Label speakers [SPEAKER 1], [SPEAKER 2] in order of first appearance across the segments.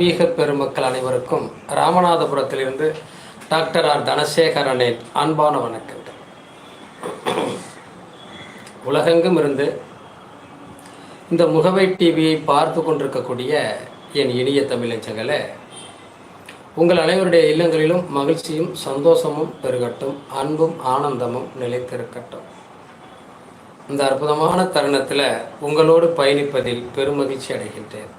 [SPEAKER 1] ஆன்மீக பெருமக்கள் அனைவருக்கும் ராமநாதபுரத்திலிருந்து டாக்டர் ஆர் தனசேகரனின் அன்பான வணக்கங்கள். உலகெங்கும் இருந்து இந்த முகவை டிவியை பார்த்து கொண்டிருக்கக்கூடிய என் இனிய தமிழச்சங்களே உங்கள் அனைவருடைய இல்லங்களிலும் மகிழ்ச்சியும் சந்தோஷமும் பெருகட்டும் அன்பும் ஆனந்தமும் நிலைத்திருக்கட்டும். இந்த அற்புதமான தருணத்தில் உங்களோடு பயணிப்பதில் பெருமகிழ்ச்சி அடைகின்றேன்.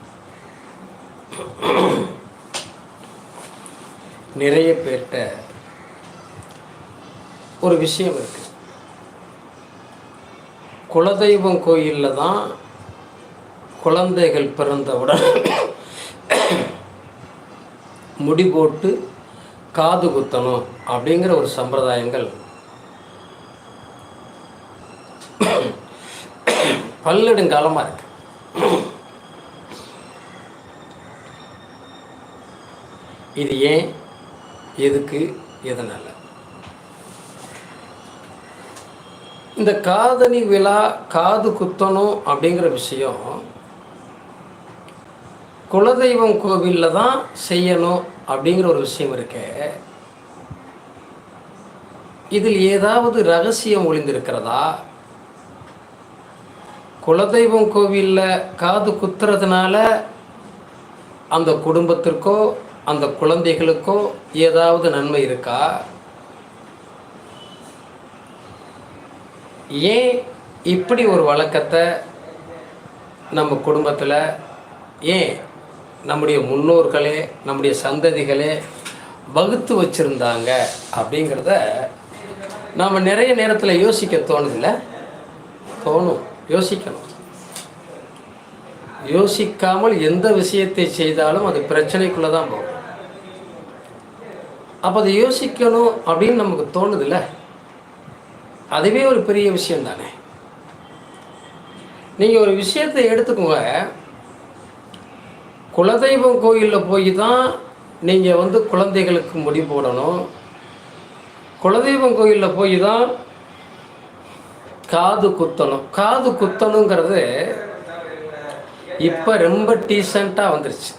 [SPEAKER 1] நிறைய பேர்கிட்ட ஒரு விஷயம் இருக்கு. குலதெய்வம் கோயிலில் தான் குழந்தைகள் பிறந்தவுடன் முடி போட்டு காது குத்தணும் அப்படிங்கிற ஒரு சம்பிரதாயங்கள். பல்லெடுங்காலமாக இருக்குது இது ஏன் எதுக்கு எதனால் இந்த காதணி விழா காது குத்தணும் அப்படிங்கிற விஷயம் குலதெய்வம் கோவிலில் தான் செய்யணும் அப்படிங்கிற ஒரு விஷயம் இருக்கு. இதில் ஏதாவது ரகசியம் ஒளிந்திருக்கிறதா? குலதெய்வம் கோவிலில் காது குத்துறதுனால அந்த குடும்பத்திற்கோ அந்த குழந்தைகளுக்கோ ஏதாவது நன்மை இருக்கா? ஏன் இப்படி ஒரு வழக்கத்தை நம்ம குடும்பத்தில் ஏன் நம்முடைய முன்னோர்களே நம்முடைய சந்ததிகளே வகுத்து வச்சுருந்தாங்க அப்படிங்கிறத நாம் நிறைய நேரத்தில் யோசிக்க தோணுதில்ல? தோணும். யோசிக்கணும். யோசிக்காமல் எந்த விஷயத்தை செய்தாலும் அது பிரச்சனைக்குள்ளே தான் போகும். அப்போ அதை யோசிக்கணும் அப்படின்னு நமக்கு தோணுதுல்ல? அதுவே ஒரு பெரிய விஷயம் தானே? நீங்கள் ஒரு விஷயத்தை எடுத்துக்கோங்க. குலதெய்வம் கோயிலில் போய் தான் நீங்கள் வந்து குழந்தைகளுக்கு முடி போடணும். குலதெய்வம் கோயிலில் போய் தான் காது குத்தணும். காது குத்தணுங்கிறது இப்போ ரொம்ப டீசெண்டாக வந்துருச்சு.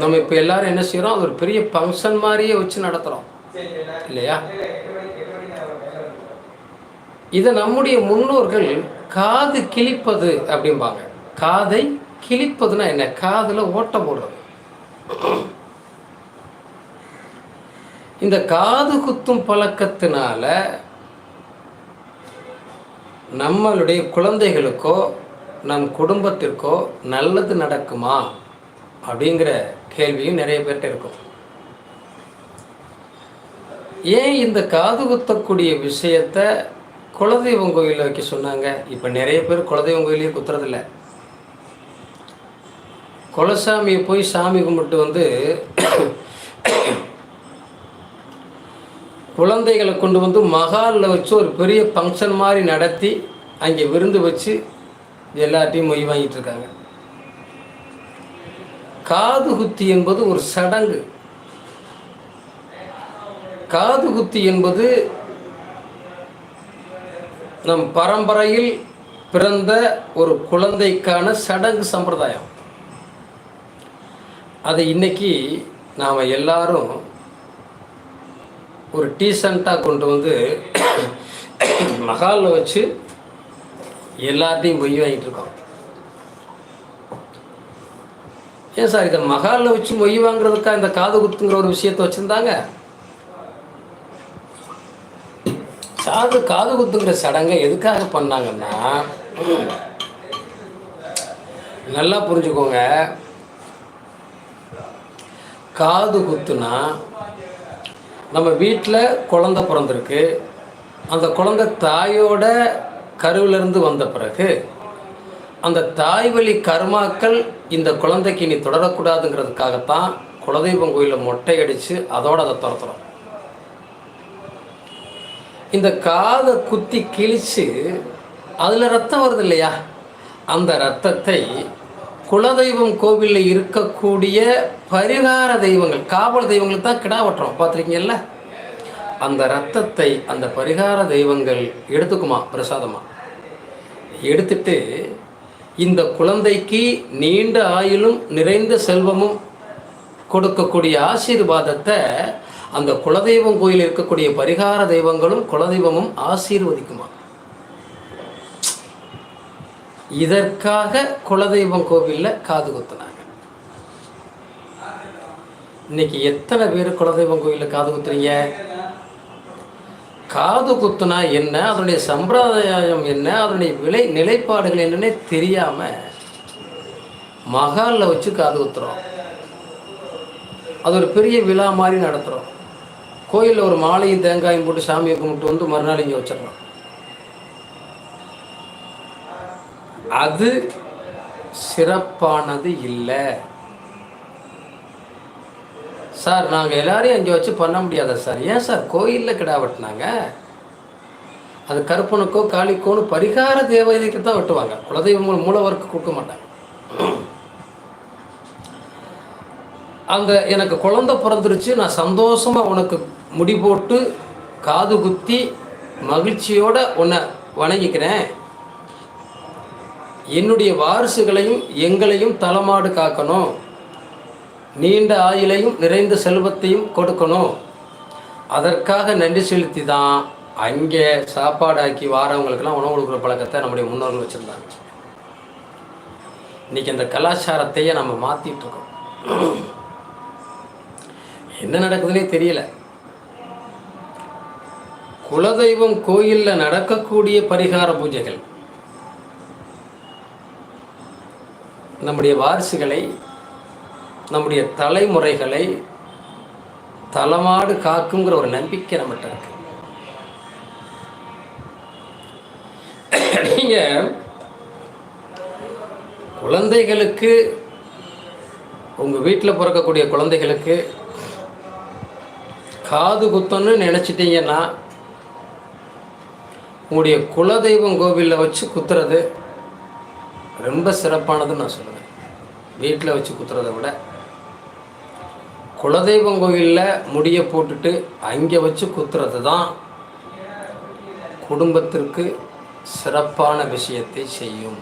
[SPEAKER 1] நம்ம இப்போ எல்லாரும் என்ன செய்கிறோம் அது ஒரு பெரிய ஃபங்க்ஷன் மாதிரியே வச்சு நடத்துகிறோம் இல்லையா? இதை நம்முடைய முன்னோர்கள் காது கிழிப்பது அப்படிம்பாங்க. காதை கிழிப்பதுன்னா என்ன? காதில் ஓட்ட போடுறது. இந்த காது குத்தும் பழக்கத்தினால நம்மளுடைய குழந்தைகளுக்கோ நம் குடும்பத்திற்கோ நல்லது நடக்குமா? அப்படிங்கிற கேள்வியும் நிறைய பேர்கிட்ட இருக்கும். ஏன் இந்த காது குத்தக்கூடிய விஷயத்த குலதெய்வம் கோயிலில் வைக்க சொன்னாங்க? இப்போ நிறைய பேர் குலதெய்வம் கோயிலே குத்துறதில்ல. குலசாமியை போய் சாமி கும்பிட்டு வந்து குழந்தைகளை கொண்டு வந்து மகாலில் வச்சு ஒரு பெரிய ஃபங்க்ஷன் மாதிரி நடத்தி அங்கே விருந்து வச்சு எல்லார்ட்டையும் மொய் வாங்கிட்டு இருக்காங்க. காது குத்தி என்பது ஒரு சடங்கு. காது குத்தி என்பது நம் பரம்பரையில் பிறந்த ஒரு குழந்தைக்கான சடங்கு சம்பிரதாயம். அதை இன்னைக்கு நாம் எல்லாரும் ஒரு டீசெண்டாக கொண்டு வந்து மகாலில் வச்சு எல்லாத்தையும் பொய் வாங்கிட்டு இருக்கோம். ஏன் சார் இதை மகாலில் வச்சு மொய் வாங்குறதுக்கா இந்த காது குத்துங்கிற ஒரு விஷயத்தை வச்சுருந்தாங்க? காது காது குத்துங்கிற சடங்கை எதுக்காக பண்ணாங்கன்னா நல்லா புரிஞ்சுக்கோங்க. காது குத்துனா நம்ம வீட்டில் குழந்த பிறந்திருக்கு. அந்த குழந்தை தாயோட கருவிலிருந்து வந்த பிறகு அந்த தாய் வழி கர்மாக்கள் இந்த குழந்தைக்கு இனி தொடரக்கூடாதுங்கிறதுக்காகத்தான் குலதெய்வம் கோயிலில் மொட்டை அடித்து அதோட அதை துரத்துறோம். இந்த காதை குத்தி கிழிச்சு அதில் ரத்தம் வருது இல்லையா? அந்த ரத்தத்தை குலதெய்வம் கோவிலில் இருக்கக்கூடிய பரிகார தெய்வங்கள் காவல் தெய்வங்களுக்கு தான் கிடா வெட்டுறோம். பார்த்துருக்கீங்கல்ல? அந்த ரத்தத்தை அந்த பரிகார தெய்வங்கள் எடுத்துக்குமா பிரசாதமாக எடுத்துட்டு இந்த குழந்தைக்கு நீண்ட ஆயுளும் நிறைந்த செல்வமும் கொடுக்கக்கூடிய ஆசீர்வாதத்தை அந்த குலதெய்வம் கோயில் இருக்கக்கூடிய பரிகார தெய்வங்களும் குலதெய்வமும் ஆசீர்வதிக்குமா? இதற்காக குலதெய்வம் கோவிலில் காது குத்துனாங்க. இன்னைக்கு எத்தனை பேர் குலதெய்வம் கோயிலில் காது குத்துறீங்க? காது குத்துனா என்ன? அதனுடைய சம்பிரதாயம் என்ன? அதனுடைய விலை நிலைப்பாடுகள் என்னன்னே தெரியாமல் மகாலில் வச்சு காது குத்துறோம். அது ஒரு பெரிய விழா மாதிரி நடத்துகிறோம் கோயிலில் ஒரு மாலையும் தேங்காயும் போட்டு சாமியை கும்பிட்டு வந்து மறுநாள் இங்கே வச்சிடறோம் அது சிறப்பானது இல்லை. சார் நாங்கள் எல்லாரையும் அங்கே வச்சு பண்ண முடியாதா சார்? ஏன் சார் கோயிலில் கிடா வெட்டினாங்க? அது கருப்பனுக்கோ காளிக்கோன்னு பரிகார தேவதைக்கு தான் வெட்டுவாங்க. குலதெய்வம் மூலவருக்கு கொடுக்க மாட்டாங்க. அந்த எனக்கு குழந்தை பிறந்துருச்சு. நான் சந்தோஷமாக உனக்கு முடி போட்டு காது குத்தி மகிழ்ச்சியோட உன்னை வணங்கிக்கிறேன். என்னுடைய வாரிசுகளையும் எங்களையும் தலமாடு காக்கணும். நீண்ட ஆயுளையும் நிறைந்த செல்வத்தையும் கொடுக்கணும். அதற்காக நன்றி செலுத்தி தான் அங்கே சாப்பாடாக்கி வாரவங்களுக்கெல்லாம் உணவு கொடுக்குற பழக்கத்தை நம்முடைய முன்னோர்கள் வச்சுருந்தாங்க. இன்னைக்கு அந்த கலாச்சாரத்தையே நம்ம மாற்றிட்டு இருக்கோம். என்ன நடக்குதுன்னே தெரியல. குலதெய்வம் கோயிலில் நடக்கக்கூடிய பரிகார பூஜைகள். நம்முடைய வாரிசுகளை நம்முடைய தலைமுறைகளை தலமாடு காக்குங்கிற ஒரு நம்பிக்கை நம்மகிட்ட இருக்கு. நீங்க குழந்தைகளுக்கு உங்க வீட்டில் பிறக்கக்கூடிய குழந்தைகளுக்கு காது குத்தம்னு நினச்சிட்டீங்கன்னா உங்களுடைய குலதெய்வம் கோவிலில் வச்சு குத்துறது ரொம்ப சிறப்பானதுன்னு நான் சொல்லுவேன். வீட்டில் வச்சு குத்துறதை விட குலதெய்வம் கோயிலில் முடியை போட்டுட்டு அங்கே வச்சு குத்துறது தான் குடும்பத்திற்கு சிறப்பான விஷயத்தை செய்யும்.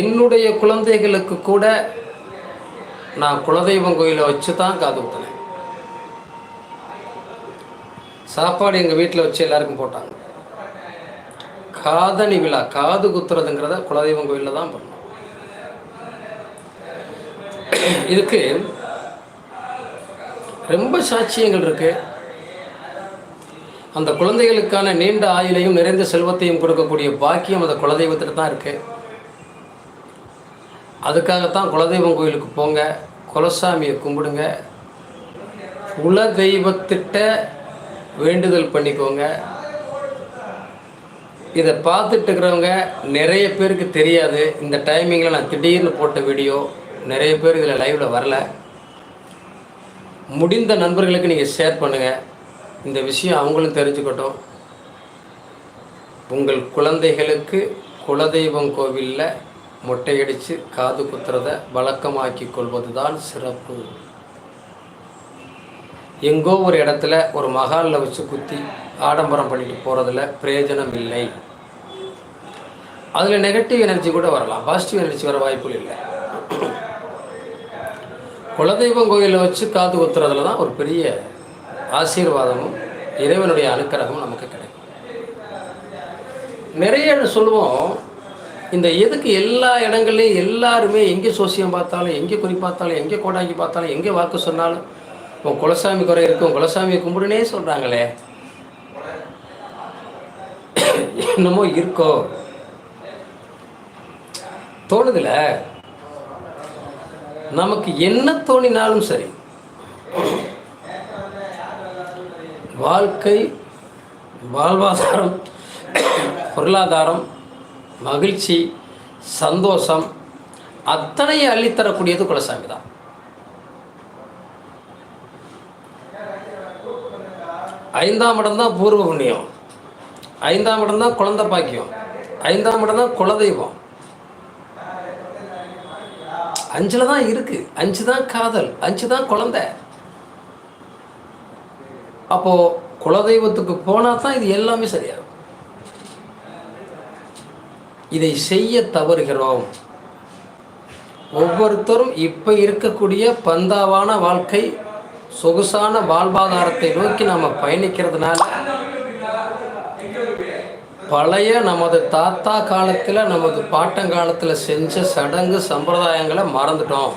[SPEAKER 1] என்னுடைய குழந்தைகளுக்கு கூட நான் குலதெய்வம் கோயிலை வச்சு தான் காது ஊற்றினேன் சாப்பாடு எங்கள் வீட்டில் வச்சு எல்லாருக்கும் போட்டாங்க. காதணி விழா காது குத்துறதுங்கிறத குலதெய்வம் கோயிலில் தான் பண்ணோம். இதுக்கு ரொம்ப சாட்சியங்கள் இருக்கு. அந்த குழந்தைகளுக்கான நீண்ட ஆயுளையும் நிறைந்த செல்வத்தையும் கொடுக்கக்கூடிய பாக்கியம் அந்த குலதெய்வத்தில் தான் இருக்குது அதுக்காகத்தான் குலதெய்வம் கோயிலுக்கு போங்க குலசாமியை கும்பிடுங்க. குல தெய்வத்திட்ட வேண்டுதல் பண்ணிக்கோங்க. இதை பார்த்துட்டு இருக்கிறவங்க நிறைய பேருக்கு தெரியாது. இந்த டைமிங்கில் நான் திடீர்னு போட்ட வீடியோ நிறைய பேர் இதில் லைவில் வரல. முடிந்த நண்பர்களுக்கு நீங்கள் ஷேர் பண்ணுங்கள் இந்த விஷயம் அவங்களும் தெரிஞ்சுக்கட்டும். உங்கள் குழந்தைகளுக்கு குலதெய்வம் கோவிலில் மொட்டையடித்து காது குத்துறதை வழக்கமாக்கி கொள்வது தான் சிறப்பு. எங்கோ ஒரு இடத்துல ஒரு மகாலில் வச்சு குத்தி ஆடம்பரம் பண்ணிட்டு போகிறதுல பிரயோஜனம் இல்லை. அதில் நெகட்டிவ் எனர்ஜி கூட வரலாம். பாசிட்டிவ் எனர்ஜி வர வாய்ப்புகள் இல்லை. குலதெய்வம் கோயிலில் வச்சு காது குத்துறதுல தான் ஒரு பெரிய ஆசீர்வாதமும் இறைவனுடைய அனுக்கிரகமும் நமக்கு கிடைக்கும். நிறைய சொல்லுவோம் இந்த எதுக்கு எல்லா இடங்கள்லையும் எல்லாருமே எங்கே சோசியம் பார்த்தாலும் எங்கே குறி பார்த்தாலும் எங்கே கோடாங்கி பார்த்தாலும் எங்கே வாக்கு சொன்னாலும் உன் குலசாமி குறை இருக்கும் குலசாமியை கும்பிடுனே சொல்கிறாங்களே என்னமோ இருக்கோ. தோணுதில்லை நமக்கு என்ன தோணினாலும் சரி. வாழ்க்கை வாழ்வாதாரம் பொருளாதாரம் மகிழ்ச்சி சந்தோஷம் அத்தனையை அள்ளித்தரக்கூடியது குலசாமி தான். ஐந்தாம் இடம் தான் பூர்வ புண்ணியம். ஐந்தாம் இடம் தான் குழந்தை பாக்கியம். ஐந்தாம் இடம் தான் குலதெய்வம். அஞ்சில் தான் இருக்குது அஞ்சு தான் காதல். அஞ்சு தான் குழந்தை. அப்போது குலதெய்வத்துக்கு போனால் தான் இது எல்லாமே சரியாகும் இதை செய்ய தவறுகிறோம். ஒவ்வொருத்தரும் இப்போ இருக்கக்கூடிய பந்தாவான வாழ்க்கை சொகுசான வாழ்வாதாரத்தை நோக்கி நாம் பயணிக்கிறதுனால பழைய நமது தாத்தா காலத்தில் நமது பாட்டங்காலத்தில் செஞ்ச சடங்கு சம்பிரதாயங்களை மறந்துட்டோம்.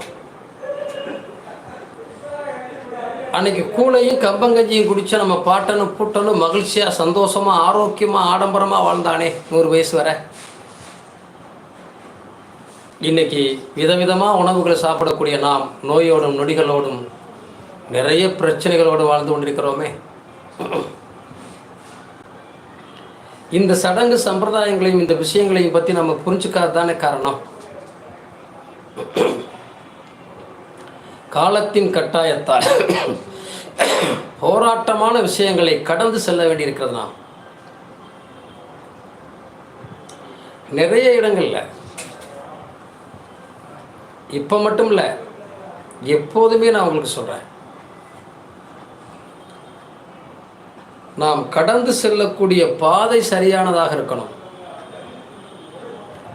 [SPEAKER 1] அன்னைக்கு கூழையும் கம்பங்கஞ்சியும் குடிச்ச நம்ம பாட்டனும் பூட்டனும் மகிழ்ச்சியாக சந்தோஷமாக ஆரோக்கியமாக ஆடம்பரமாக வாழ்ந்தானே நூறு வயசு வர. இன்னைக்கு விதவிதமாக உணவுகளை சாப்பிடக்கூடிய நாம் நோயோடும் நொடிகளோடும் நிறைய பிரச்சனைகளோடு வாழ்ந்து கொண்டிருக்கிறோமே. இந்த சடங்கு சம்பிரதாயங்களையும் இந்த விஷயங்களையும் பற்றி நம்ம புரிஞ்சுக்காது தானே காரணம்? காலத்தின் கட்டாயத்தால் போராட்டமான விஷயங்களை கடந்து செல்ல வேண்டியிருக்கிறது நாம் நிறைய இடங்களில். இப்போ மட்டும் இல்லை எப்போதுமே நான் உங்களுக்கு சொல்கிறேன் நாம் கடந்து செல்லக்கூடிய பாதை சரியானதாக இருக்கணும்.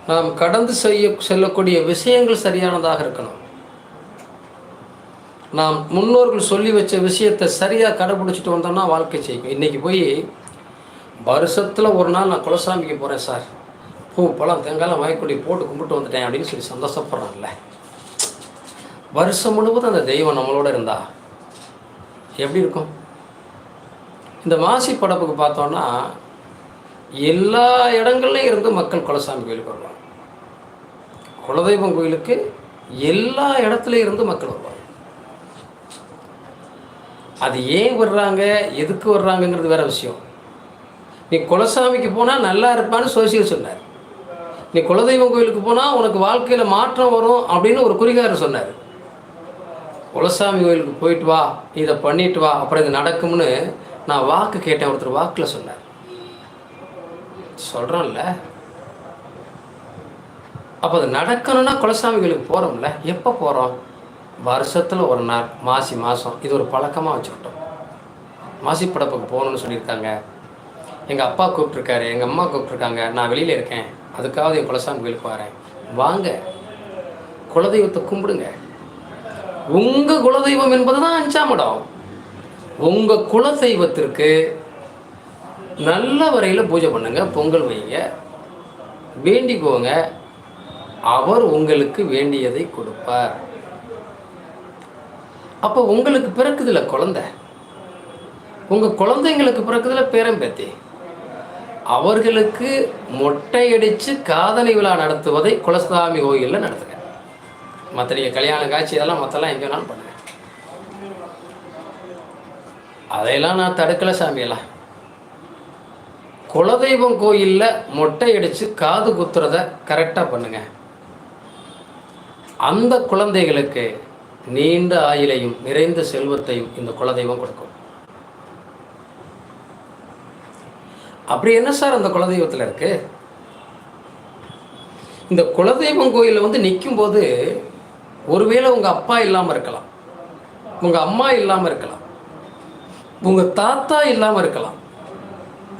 [SPEAKER 1] நாம் கடந்து செய்ய செல்லக்கூடிய விஷயங்கள் சரியானதாக இருக்கணும். நாம் முன்னோர்கள் சொல்லி வச்ச விஷயத்தை சரியாக கடைபிடிச்சிட்டு வந்தோம்னா வாழ்க்கை செய்யும் இன்றைக்கி போய் வருஷத்தில் ஒரு நாள் நான் குலசாமிக்கு போகிறேன் சார். பூ பழம் தேங்காய்லாம் வாங்கிக்கொடி போட்டு கும்பிட்டு வந்துட்டேன் அப்படின்னு சொல்லி சந்தோஷப்படுறான்ல வருஷம் முழுவதும் அந்த தெய்வம் நம்மளோட இருந்தா எப்படி இருக்கும்? இந்த மாசி படப்புக்கு பார்த்தோன்னா எல்லா இடங்கள்லையும் இருந்து மக்கள் குலசாமி கோயிலுக்கு வருவாங்க. குலதெய்வம் கோயிலுக்கு எல்லா இடத்துலையும் இருந்து மக்கள் வருவாங்க. அது ஏன் வர்றாங்க எதுக்கு வர்றாங்கங்கிறது வேற விஷயம். நீ குலசாமிக்கு போனால் நல்லா இருப்பான்னு சோசியல் சொன்னார். நீ குலதெய்வம் கோயிலுக்கு போனால் உனக்கு வாழ்க்கையில் மாற்றம் வரும் அப்படின்னு ஒரு குறிகாரர் சொன்னார். குலசாமி கோயிலுக்கு போயிட்டு வா இதை பண்ணிட்டு வா அப்புறம் இது நடக்கும்னு நான் வாக்கு கேட்டேன் ஒருத்தர் வாக்கில் சொன்னார். சொல்கிறோம்ல அப்போ அது நடக்கணும்னா குலசாமிகளுக்கு கோயிலுக்கு போகிறோம்ல எப்போ போகிறோம் வருஷத்தில் ஒரு நாள் மாசி மாதம் இது ஒரு பழக்கமாக வச்சுக்கிட்டோம். மாசி படப்புக்கு போகணுன்னு சொல்லியிருக்காங்க. எங்கள் அப்பா கூப்பிட்ருக்காரு எங்கள் அம்மா கூப்பிட்ருக்காங்க நான் வெளியில் இருக்கேன். அதுக்காவது என் குலசாமி கோயிலுக்கு வரேன். வாங்க. குலதெய்வத்தை கும்பிடுங்க. உங்கள் குலதெய்வம் என்பது தான் அஞ்சாம் இடம். உங்கள் குலதெய்வத்திற்கு நல்ல வரையில் பூஜை பண்ணுங்க பொங்கல் வைங்க வேண்டிக்கோங்க அவர் உங்களுக்கு வேண்டியதை கொடுப்பார். அப்போ உங்களுக்கு பிறக்குதுல குழந்தை. உங்கள் குழந்தைங்களுக்கு பிறக்குதுல பேரம்பேத்தி அவர்களுக்கு மொட்டையடித்து காதலி விழா நடத்துவதை குலசாமி கோயிலில் நடத்துங்க. மற்ற நீங்கள் கல்யாண காட்சி இதெல்லாம் மற்றெல்லாம் எங்கே வேணாலும் பண்ணுங்கள் அதையெல்லாம் நான் தடுக்கலை சாமியெல்லாம் குலதெய்வம் கோயிலில் மொட்டை அடித்து காது குத்துறத கரெக்டாக பண்ணுங்க. அந்த குழந்தைகளுக்கு நீண்ட ஆயுளையும் நிறைந்த செல்வத்தையும் இந்த குலதெய்வம் கொடுக்கும். அப்படி என்ன சார் அந்த குலதெய்வத்தில் இருக்கு? இந்த குலதெய்வம் கோயிலில் வந்து நிற்கும் போது ஒருவேளை உங்கள் அப்பா இல்லாமல் இருக்கலாம். உங்கள் அம்மா இல்லாமல் இருக்கலாம். உங்கள் தாத்தா இல்லாமல் இருக்கலாம்.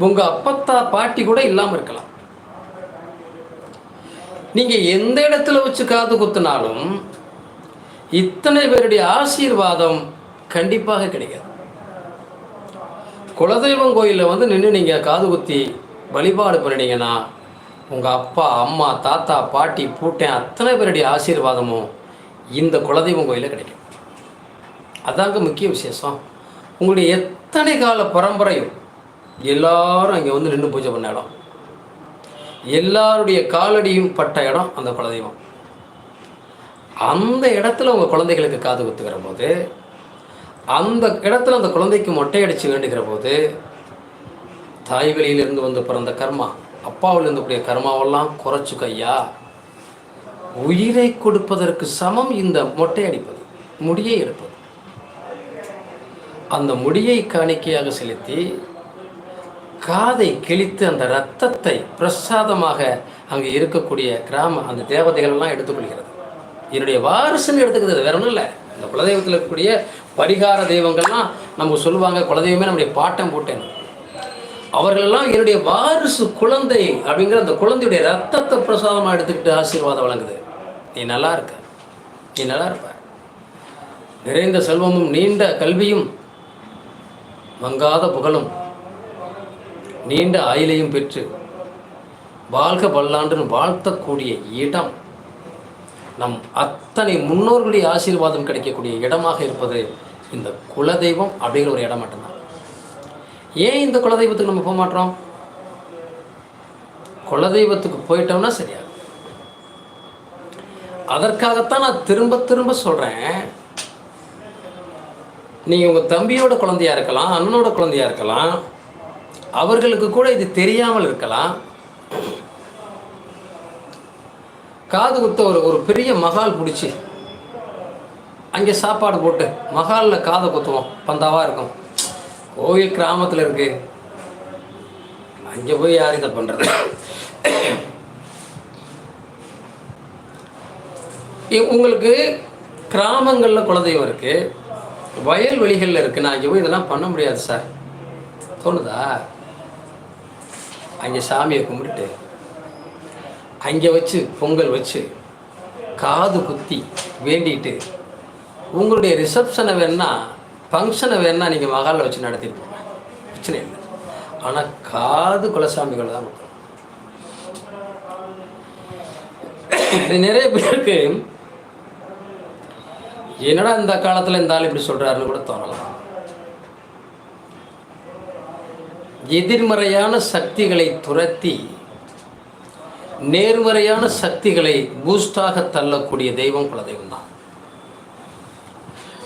[SPEAKER 1] உங்கள் அப்பத்தா பாட்டி கூட இல்லாமல் இருக்கலாம். நீங்கள் எந்த இடத்துல வச்சு காது குத்துனாலும் இத்தனை பேருடைய ஆசீர்வாதம் கண்டிப்பாக கிடைக்காது. குலதெய்வம் கோயிலில் வந்து நின்று நீங்கள் காது குத்தி வழிபாடு பண்ணினீங்கன்னா உங்கள் அப்பா அம்மா தாத்தா பாட்டி பூட்டேன் அத்தனை பேருடைய ஆசீர்வாதமும் இந்த குலதெய்வம் கோயிலில் கிடைக்கும். அதாங்க முக்கிய விசேஷம். உங்களுடைய எத்தனை கால பரம்பரையும் எல்லாரும் அங்கே வந்து நின்று பூஜை பண்ண இடம். எல்லாருடைய காலடியும் பட்ட இடம் அந்த குலதெய்வம். அந்த இடத்துல உங்கள் குழந்தைகளுக்கு காது குத்துக்கிற போது அந்த இடத்துல அந்த குழந்தைக்கு மொட்டை அடித்து வேண்டுகிற போது தாய் வெளியிலிருந்து வந்து பிறந்த கர்மா அப்பாவில் இருந்தக்கூடிய கர்மாவெல்லாம் குறைச்சு கையா உயிரை கொடுப்பதற்கு சமம் இந்த மொட்டை அடிப்பது முடியை எடுப்பது. அந்த முடியை காணிக்கையாக செலுத்தி காதை கிழித்து அந்த இரத்தத்தை பிரசாதமாக அங்கே இருக்கக்கூடிய கிராம அந்த தேவதைகள் எல்லாம் எடுத்துக்கொள்கிறது. என்னுடைய வாரிசுன்னு எடுத்துக்கிறது வேற ஒன்றும் இல்லை. இந்த குலதெய்வத்தில் இருக்கக்கூடிய பரிகார தெய்வங்கள்லாம் நமக்கு சொல்லுவாங்க குலதெய்வமே நம்முடைய பாட்டம் போட்டேன் அவர்களெல்லாம் என்னுடைய வாரிசு குழந்தை அப்படிங்கிற அந்த குழந்தையுடைய ரத்தத்தை பிரசாதமாக எடுத்துக்கிட்டு ஆசீர்வாதம் வழங்குது. நீ நல்லா இருக்க. நீ நல்லா இருப்ப. நிறைந்த செல்வமும் நீண்ட கல்வியும் மங்காத புகழும். நீண்ட ஆயிலையும் பெற்று வாழ்க பல்லாண்டுன்னு வாழ்த்தக்கூடிய இடம். நம் அத்தனை முன்னோர்களுடைய ஆசீர்வாதம் கிடைக்கக்கூடிய இடமாக இருப்பது இந்த குலதெய்வம் அப்படிங்கிற ஒரு இடம் மட்டும்தான். ஏன் இந்த குலதெய்வத்துக்கு நம்ம போக மாட்டோம்? குலதெய்வத்துக்கு போயிட்டோம்னா சரியா. அதற்காகத்தான் நான் திரும்ப திரும்ப சொல்கிறேன் நீங்கள் உங்கள் தம்பியோட குழந்தையா இருக்கலாம் அண்ணனோட குழந்தையா இருக்கலாம் அவர்களுக்கு கூட இது தெரியாமல் இருக்கலாம். காது குத்த ஒரு ஒரு பெரிய மகால் பிடிச்சி அங்கே சாப்பாடு போட்டு மகாலில் காதை குத்துவோம். பந்தாவாக இருக்கும். கோயில் கிராமத்தில் இருக்கு. அங்கே போய் யார் இதை பண்ணுறது உங்களுக்கு கிராமங்களில் குலதெய்வம் இருக்குது வயல்வெளிகளில் இருக்குது நான் அங்கே போய் இதெல்லாம் பண்ண முடியாது சார் தோணுதா? அங்கே சாமியை கும்பிட்டு அங்கே வச்சு பொங்கல் வச்சு காது குத்தி வேண்டிட்டு உங்களுடைய ரிசப்ஷனை வேணால் ஃபங்க்ஷனை வேணால் நீங்கள் மகாலில் வச்சு நடத்திட்டு போங்க. பிரச்சனை இல்லை. ஆனால் காது குலசாமிகளை தான். கொடுக்கணும். நிறைய பேருக்கு என்னடா இந்த காலத்தில் இந்த ஆள் இப்படி சொல்கிறாருன்னு கூட தோணலாம். எதிர்மறையான சக்திகளை துரத்தி நேர்மறையான சக்திகளை பூஸ்டாக தள்ளக்கூடிய தெய்வம் குலதெய்வம் தான்.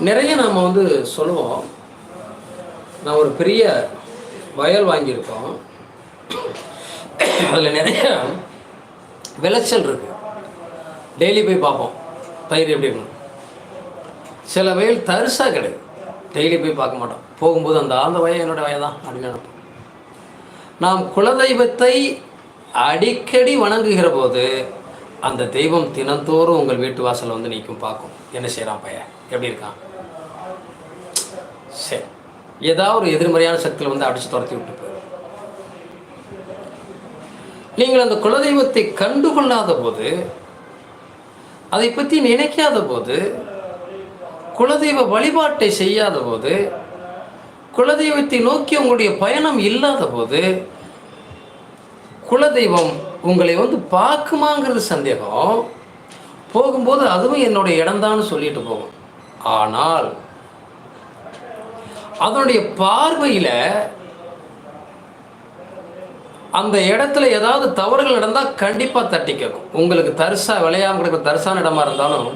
[SPEAKER 1] நிறைய நாம் வந்து சொல்லுவோம். நான் ஒரு பெரிய வயல் வாங்கியிருக்கோம். அதில் நிறைய விளைச்சல் இருக்குது டெய்லி போய் பார்ப்போம். பயிர் எப்படி இருக்கணும்? சில வயல் தரிசாக கிடையாது. டெய்லி போய் பார்க்க மாட்டோம். போகும்போது அந்த அந்த வயல் என்னோடய வயல் தான் அப்படின்னு நினைப்போம். நாம் குலதெய்வத்தை அடிக்கடி வணங்குகிற போது அந்த தெய்வம் தினந்தோறும் உங்கள் வீட்டு வாசலில் வந்து நிற்கும். பார்க்கும். என்ன செய்கிறான் பையன்? எப்படி இருக்கான்? சரி. ஏதாவது ஒரு எதிர்மறையான சக்தியில் வந்து அடித்து துரத்தி விட்டு போயிடும். நீங்கள் அந்த குலதெய்வத்தை கண்டுகொள்ளாத போது அதை பற்றி நினைக்காத போது குலதெய்வ வழிபாட்டை செய்யாத போது குலதெய்வத்தை நோக்கி உங்களுடைய பயணம் இல்லாத போது குலதெய்வம் உங்களை வந்து பார்க்குமாங்கிறது சந்தேகம். போகும்போது அதுவும் என்னுடைய இடம்தான்னு சொல்லிட்டு போகும். ஆனால் அதனுடைய பார்வையில் அந்த இடத்துல ஏதாவது தவறுகள் நடந்தால் கண்டிப்பாக தட்டி கேட்கும். உங்களுக்கு தரிசா விளையாமல் கிடக்கிற தரிசான இடமா இருந்தாலும்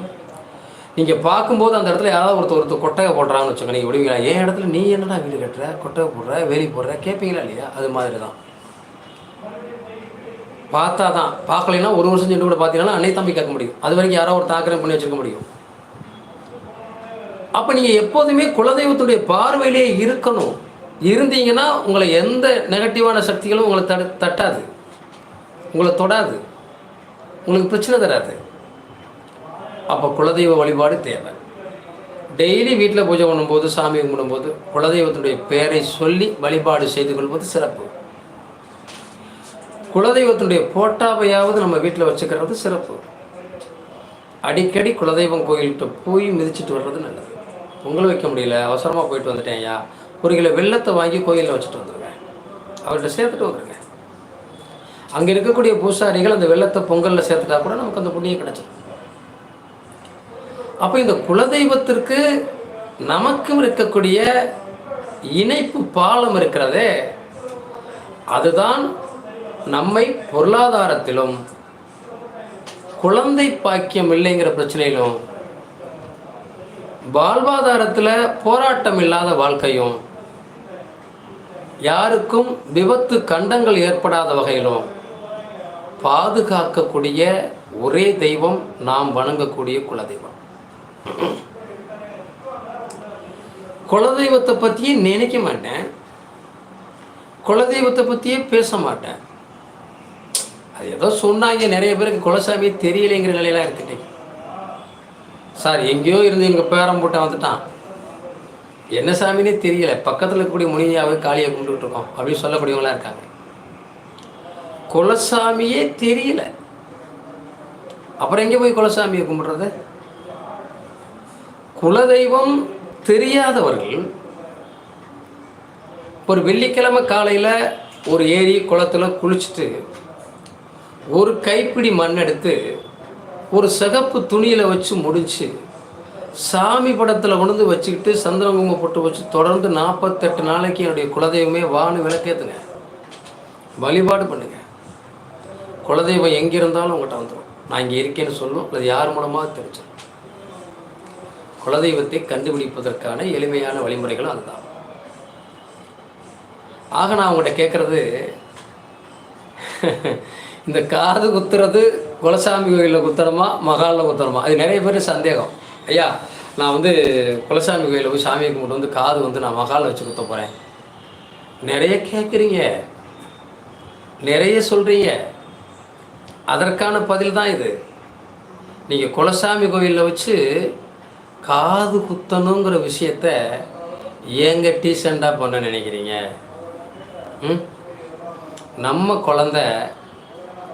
[SPEAKER 1] நீங்கள் பார்க்கும்போது அந்த இடத்துல யாராவது ஒருத்தர் ஒருத்தர் கொட்டகை போடுறாங்கன்னு வச்சுக்கோங்க. நீங்கள் விடுவீங்களா? என் இடத்துல நீ என்னடா வீடு கட்டுற? கொட்டகை போடுற? வேலி போடுற? கேட்பீங்களா இல்லையா? அது மாதிரி தான் பார்த்தா தான் பார்க்கலைன்னா ஒரு வருஷம் சென்று கூட பார்த்தீங்கன்னா அன்னை தம்பி கேட்க முடியும். அது வரைக்கும் யாரோ ஒரு தாக்கரம் பண்ணி வச்சிருக்க முடியும். அப்போ நீங்கள் எப்போதுமே குலதெய்வத்துடைய பார்வையிலே இருக்கணும். இருந்தீங்கன்னா உங்களை எந்த நெகட்டிவான சக்திகளும் உங்களை தடு தட்டாது. உங்களை தொடாது. உங்களுக்கு பிரச்சனை தராது. அப்போ குலதெய்வ வழிபாடு தேவை. டெய்லி வீட்டில் பூஜை பண்ணும்போது சாமி கும்பிடும்போது குலதெய்வத்தினுடைய பெயரை சொல்லி வழிபாடு செய்து கொள்வது சிறப்பு. குலதெய்வத்தினுடைய போட்டாவையாவது நம்ம வீட்டில் வச்சுக்கிறது சிறப்பு. அடிக்கடி குலதெய்வம் கோயில்கிட்ட போய் மிதிச்சிட்டு வர்றது நல்லது. பொங்கல் வைக்க முடியல அவசரமாக போயிட்டு வந்துட்டேன் ஐயா. ஒரு கிலோ வெள்ளத்தை வாங்கி கோயிலில் வச்சுட்டு வந்துடுவேன் அவர்கிட்ட சேர்த்துட்டு வந்துருங்க அங்கே இருக்கக்கூடிய பூசாரிகள் அந்த வெள்ளத்தை பொங்கலில் சேர்த்துட்டா கூட நமக்கு அந்த புண்ணியம் கிடச்சிடும் அப்போ இந்த குலதெய்வத்திற்கு நமக்கும் இருக்கக்கூடிய இணைப்பு பாலம் இருக்கிறதே அதுதான் நம்மை பொருளாதாரத்திலும் குழந்தை பாக்கியம் இல்லைங்கிற பிரச்சனையிலும் வாழ்வாதாரத்தில் போராட்டம் இல்லாத வாழ்க்கையும் யாருக்கும் விபத்து கண்டங்கள் ஏற்படாத வகையிலும் பாதுகாக்கக்கூடிய ஒரே தெய்வம் நாம் வணங்கக்கூடிய குலதெய்வம். குலதெய்வத்தை பற்றியே நினைக்க மாட்டேன். குலதெய்வத்தை பற்றியே பேச மாட்டேன். அது ஏதோ சொன்னாங்க நிறைய பேருக்கு குலசாமி தெரியலைங்கிற நிலையெல்லாம் இருக்குட்டே சார் எங்கேயோ இருந்து எங்கள் பேரம் போட்ட வந்துட்டான். என்ன சாமினே தெரியல. பக்கத்தில் இருக்கக்கூடிய முனியாவை காளியை கும்பிட்டுட்டு இருக்கோம். அப்படின்னு சொல்லக்கூடியவங்களாம் இருக்காங்க. குலசாமியே தெரியல. அப்புறம் எங்கே போய் குலசாமியை கும்பிடுறது? குலதெய்வம் தெரியாதவர்கள் ஒரு வெள்ளிக்கிழமை காலையில் ஒரு ஏரி குளத்தில் குளிச்சுட்டு ஒரு கைப்பிடி மண் எடுத்து ஒரு சிகப்பு துணியில் வச்சு முடிச்சு சாமி படத்தில் உணர்ந்து வச்சுக்கிட்டு சந்திரகுங்க போட்டு வச்சு தொடர்ந்து நாற்பத்தெட்டு நாளைக்கு என்னுடைய குலதெய்வமே வான்னு விளக்கேற்றுங்க வழிபாடு பண்ணுங்க. குலதெய்வம் எங்கே இருந்தாலும் உங்கள்கிட்ட வந்துடும் நான் இங்கே இருக்கேன்னு சொல்லும். அது யார் மூலமாக தெரிஞ்சிடும் குலதெய்வத்தை கண்டுபிடிப்பதற்கான எளிமையான வழிமுறைகளும் அதுதான். ஆக நான் உங்கள்கிட்ட கேட்குறது இந்த காது குத்துறது குலசாமி கோயிலில் குத்துறமா மகாலில் குத்துறமா அது நிறைய பேர் சந்தேகம். ஐயா நான் வந்து குலசாமி கோயிலில் போய் சாமியை கும்பிட்டு வந்து காது வந்து நான் மகாலில் வச்சு குத்த போகிறேன் நிறைய கேட்குறீங்க. நிறைய சொல்கிறீங்க அதற்கான பதில் தான் இது. நீங்கள் குலசாமி கோயிலில் வச்சு காது குத்தணுங்கிற விஷயத்த ஏங்க டீசெண்டாக பண்ண நினைக்கிறீங்க? ம்? நம்ம குழந்த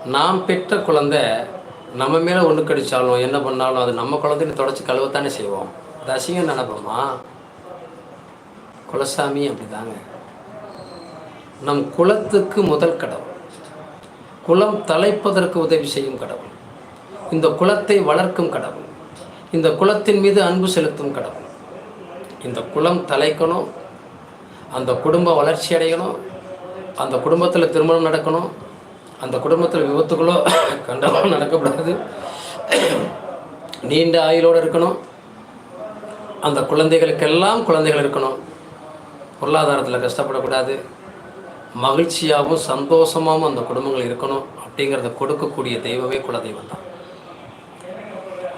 [SPEAKER 1] நாம் பெற்ற குழந்த நம்ம மேலே ஒன்று கடித்தாலும் என்ன பண்ணாலும் அது நம்ம குழந்தைன்னு தொடச்சி கழுவத்தானே செய்வோம். அது அசிங்கம் நினைப்போமா குலசாமி அப்படிதாங்க. நம் குலத்துக்கு முதல் கடவுள். குலம் தலைப்பதற்கு உதவி செய்யும் கடவுள். இந்த குலத்தை வளர்க்கும் கடவுள். இந்த குலத்தின் மீது அன்பு செலுத்தும் கடவுள். இந்த குலம் தலைக்கணும் அந்த குடும்பம் வளர்ச்சி அடையணும் அந்த குடும்பத்தில் திருமணம் நடக்கணும் அந்த குடும்பத்தில் விபத்துகளோ கண்டமோ நடக்கக்கூடாது. நீண்ட ஆயுளோடு இருக்கணும். அந்த குழந்தைகளுக்கெல்லாம் குழந்தைகள் இருக்கணும். பொருளாதாரத்தில் கஷ்டப்படக்கூடாது. மகிழ்ச்சியாகவும் சந்தோஷமாகவும் அந்த குடும்பங்கள் இருக்கணும் அப்படிங்கிறத கொடுக்கக்கூடிய தெய்வமே குலதெய்வம் தான்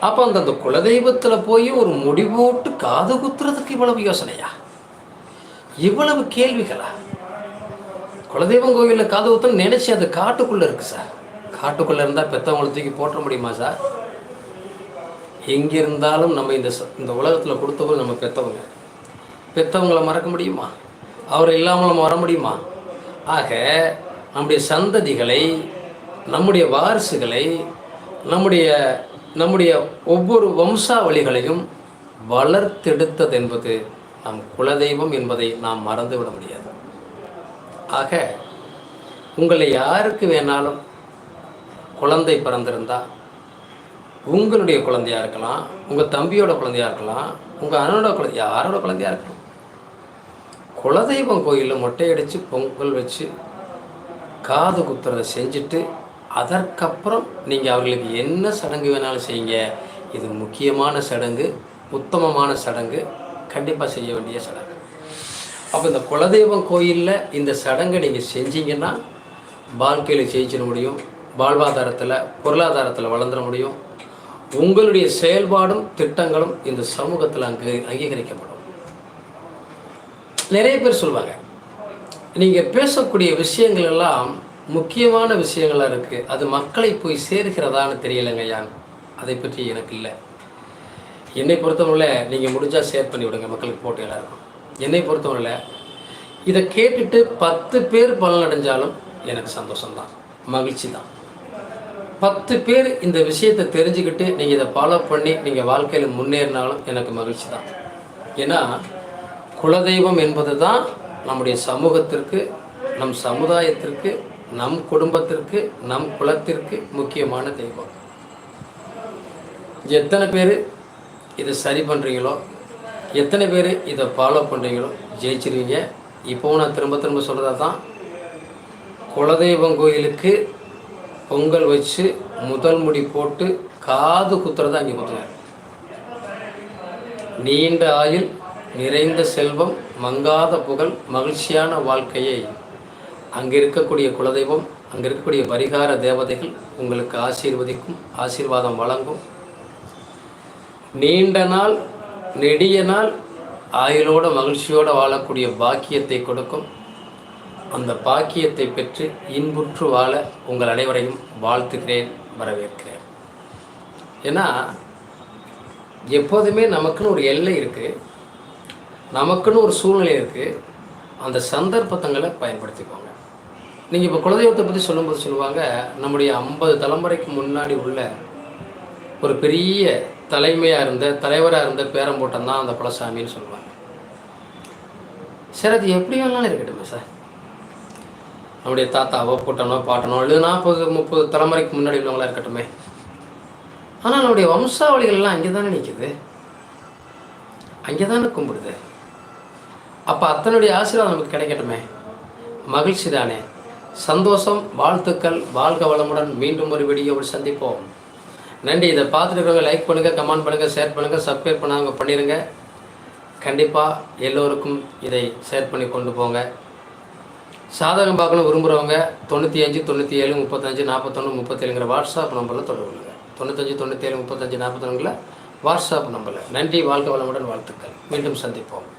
[SPEAKER 1] அப்போ அந்த குலதெய்வத்தில் போய் ஒரு முடிவோட்டு காது குத்துறதுக்கு இவ்வளவு யோசனையா? இவ்வளவு கேள்விகளா? குலதெய்வம் கோவிலில் காது குத்தணும் நினச்சி அது காட்டுக்குள்ளே இருக்குது சார். காட்டுக்குள்ளே இருந்தால் பெற்றவங்களை தூக்கி போட்ட முடியுமா சார்? எங்கே இருந்தாலும் நம்ம இந்த இந்த உலகத்தில் கொடுத்தவங்க நம்ம பெற்றவங்க பெற்றவங்களை மறக்க முடியுமா? அவர் இல்லாமல் நம்ம வர முடியுமா? ஆக நம்முடைய சந்ததிகளை நம்முடைய வாரிசுகளை நம்முடைய நம்முடைய ஒவ்வொரு வம்சாவளிகளையும் வளர்த்தெடுத்தது என்பது நம் குலதெய்வம் என்பதை நாம் மறந்துவிட முடியாது. ஆக உங்களை யாருக்கு வேணாலும் குழந்தை பிறந்திருந்தால் உங்களுடைய குழந்தையா இருக்கலாம் உங்கள் தம்பியோட குழந்தையா இருக்கலாம் உங்கள் அண்ணனோட குழந்தை யாரோட குழந்தையா இருக்கலாம். குலதெய்வம் கோயிலில் மொட்டையடித்து பொங்கல் வச்சு காது குத்துறதை செஞ்சுட்டு அதற்கப்புறம் நீங்கள் அவர்களுக்கு என்ன சடங்கு வேணாலும் செய்யுங்க. இது முக்கியமான சடங்கு உத்தமமான சடங்கு கண்டிப்பாக செய்ய வேண்டிய சடங்கு. அப்போ இந்த குலதெய்வம் கோயிலில் இந்த சடங்கை நீங்கள் செஞ்சீங்கன்னா வாழ்க்கையில் ஜெயிச்சிட முடியும் வாழ்வாதாரத்தில் பொருளாதாரத்தில் வளர்ந்துட முடியும். உங்களுடைய செயல்பாடும் திட்டங்களும் இந்த சமூகத்தில் அங்கு அங்கீகரிக்கப்படும். நிறைய பேர் சொல்லுவாங்க நீங்கள் பேசக்கூடிய விஷயங்கள் எல்லாம் முக்கியமான விஷயங்களாக இருக்குது அது மக்களை போய் சேர்கிறதான்னு தெரியலைங்க ஐயா அதை பற்றி எனக்கு இல்லை. என்னை பொறுத்தவரையில் நீங்கள் முடிஞ்சால் ஷேர் பண்ணி விடுங்க மக்களுக்கு போட்டு எல்லாருக்கும். என்னை பொறுத்தவரையில் இதை கேட்டுட்டு பத்து பேர் பலனடைஞ்சாலும் எனக்கு சந்தோஷம்தான். மகிழ்ச்சி தான். பத்து பேர் இந்த விஷயத்தை தெரிஞ்சுக்கிட்டு நீங்கள் இதை ஃபாலோ பண்ணி நீங்கள் வாழ்க்கையில் முன்னேறினாலும் எனக்கு மகிழ்ச்சி தான். ஏன்னா குலதெய்வம் என்பது தான் நம்முடைய சமூகத்திற்கு நம் சமுதாயத்திற்கு நம் குடும்பத்திற்கு நம் குலத்திற்கு முக்கியமான தெய்வம். எத்தனை பேர் இதை சரி பண்ணுறீங்களோ எத்தனை பேர் இதை ஃபாலோ பண்ணுறீங்களோ ஜெயிச்சிருவீங்க. இப்போவும் நான் திரும்ப திரும்ப சொல்கிறதா தான் குலதெய்வம் கோயிலுக்கு பொங்கல் வச்சு முதல் முடி போட்டு காது குத்துறதா அங்கே குத்துனார் நீண்ட ஆயுள் நிறைந்த செல்வம் மங்காத புகழ் மகிழ்ச்சியான வாழ்க்கையை அங்கே இருக்கக்கூடிய குலதெய்வம் அங்கே இருக்கக்கூடிய பரிகார தேவதைகள் உங்களுக்கு ஆசீர்வதிக்கும் ஆசீர்வாதம் வழங்கும். நீண்ட நாள் நெடிய நாள் ஆயுளோட மகிழ்ச்சியோடு வாழக்கூடிய பாக்கியத்தை கொடுக்கும். அந்த பாக்கியத்தை பெற்று இன்புற்று வாழ உங்கள் அனைவரையும் வாழ்த்துகிறேன் வரவேற்கிறேன். ஏன்னா எப்போதுமே நமக்குன்னு ஒரு எல்லை இருக்குது நமக்குன்னு ஒரு சூழ்நிலை இருக்குது அந்த சந்தர்ப்பத்தங்களை பயன்படுத்திக்கோங்க. நீங்கள் இப்போ குலதெய்வத்தை பற்றி சொல்லும்போது சொல்லுவாங்க நம்முடைய ஐம்பது தலைமுறைக்கு முன்னாடி உள்ள ஒரு பெரிய தலைமையாக இருந்த தலைவராக இருந்த பேரம் போட்டம் தான் அந்த குலசாமின்னு சொல்லுவாங்க. சரி அது எப்படி வேணாலும் இருக்கட்டுமே சார். நம்முடைய தாத்தாவோ கூட்டனோ பாட்டனோ இல்லை நாற்பது முப்பது தலைமுறைக்கு முன்னாடி உள்ளவங்களா இருக்கட்டுமே. ஆனால் நம்முடைய வம்சாவளிகள்லாம் அங்கே தானே நிற்குது அங்கே தானே கும்பிடுது? அப்போ அத்தனுடைய ஆசீர்வாதம் நமக்கு கிடைக்கட்டுமே. மகிழ்ச்சி தானே? சந்தோஷம் வாழ்த்துக்கள் வாழ்க வளமுடன் மீண்டும் ஒரு வீடியோவில் சந்திப்போம். நன்றி. இதை பார்த்துருக்கவங்க லைக் பண்ணுங்கள் கமெண்ட் பண்ணுங்கள் ஷேர் பண்ணுங்கள் சப்ஸ்கிரைப் பண்ணாங்க பண்ணிடுங்க கண்டிப்பாக எல்லோருக்கும் இதை ஷேர் பண்ணி கொண்டு போங்க. சாதகம் பார்க்கணும் விரும்புகிறவங்க தொண்ணூற்றி அஞ்சு தொண்ணூற்றி ஏழு முப்பத்தஞ்சு நாற்பத்தொன்று முப்பத்தேழுங்கிற வாட்ஸ்அப் நம்பரில் தொடர்பு கொள்ளுங்க. தொண்ணூத்தஞ்சு தொண்ணூற்றி ஏழு முப்பத்தஞ்சு நாற்பத்தொன்னுல வாட்ஸ்அப் நம்பரில் நன்றி. வாழ்க வளமுடன் வாழ்த்துக்கள். மீண்டும் சந்திப்போம்.